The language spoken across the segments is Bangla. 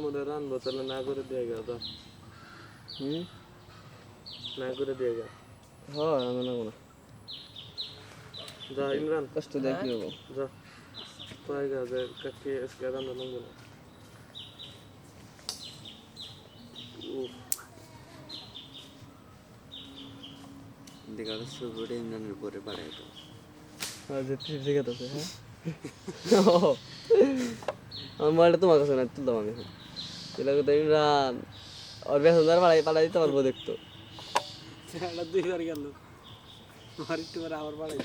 মনে রানবো তাহলে না করে দিয়ে গেল তো হুম না করে দিয়ে গেল হ্যাঁ আমি না কোনো যা ইমরান কষ্ট কি হব যা কয় গা যে কাকে আজকে রান্না নামবো না দেখা যাচ্ছে উপরে ইমরানের বাড়াই তো হ্যাঁ আমার মোবাইলটা তোমার কাছে না তুলতাম আমি তুলে তো ইমরান। ওর বেসনদার পাড়াই পাড়াই দিতে পারব দেখতো। দুইবার গেল। আমার একটু পরে আবার বাড়াই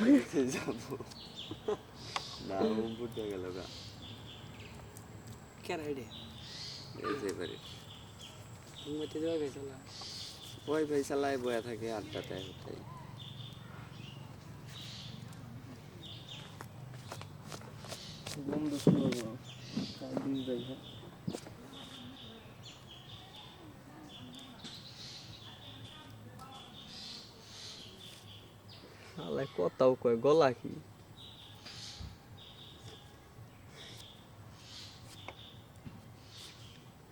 যাব না বুঝতে গেল গা। কেন আইডিয়া পারি ঘুমাইতে দেওয়া গেছে না ওই ভাই চালায় বয়া থাকে আড্ডা দেয় ওটাই বন্ধু শুনব দিন আলাই কথাও কয় গলা কি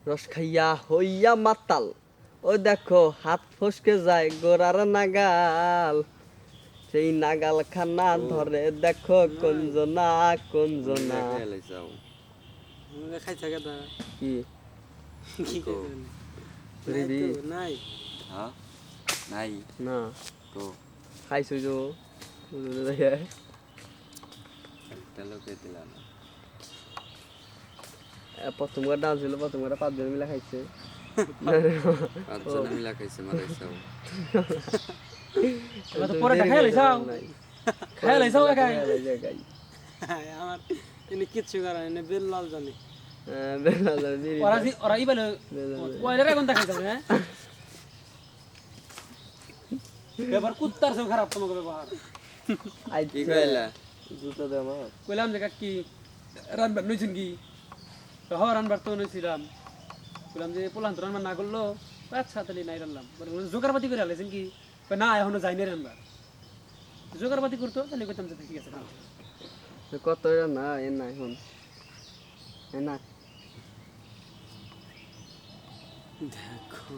রস খাইয়া হইয়া মাতাল ওই দেখো হাত ফসকে যায় গোড়ার নাগাল সেই নাগাল খানা ধরে দেখো কঞ্জনা কঞ্জনা খেলে যাও খাই কি কি নাই হ্যাঁ নাই না তো খাইছো যে একটা লোকে দিলাম না প্রথম করে ডান্স ছিল প্রথম করে পাঁচজন মিলে খাইছে। পাঁচজন মিলা খাইছে মারাই তো পরে খাই লাইছাও। খাই লাইছাও একাই। খাই আমার এনে কিচ্ছু করা এনে বেল লাল জানি বেলা বিড়ি ওরা জি- ওরা ই বলে ওয়াইলার এখন দেখাই যাবে হ্যাঁ? এবার কুত্তার সব খারাপ তোমাকে ব্যবহার। কি কইলা? জুতো দে আমার। কইলাম যে কি রানবার নইছেন কি? তো হ রানবার তো নইছিলাম। কইলাম যে পোলান তো রানবার না করল আচ্ছা তাহলে নাই রানলাম। জোগাড়পাতি করে আলাইছেন কি? কই না এখনও যাইনি রানবার। জোগাড়পাতি করতো তাহলে কইতাম যে ঠিক আছে কত না এ না এখন। এ না। দেখো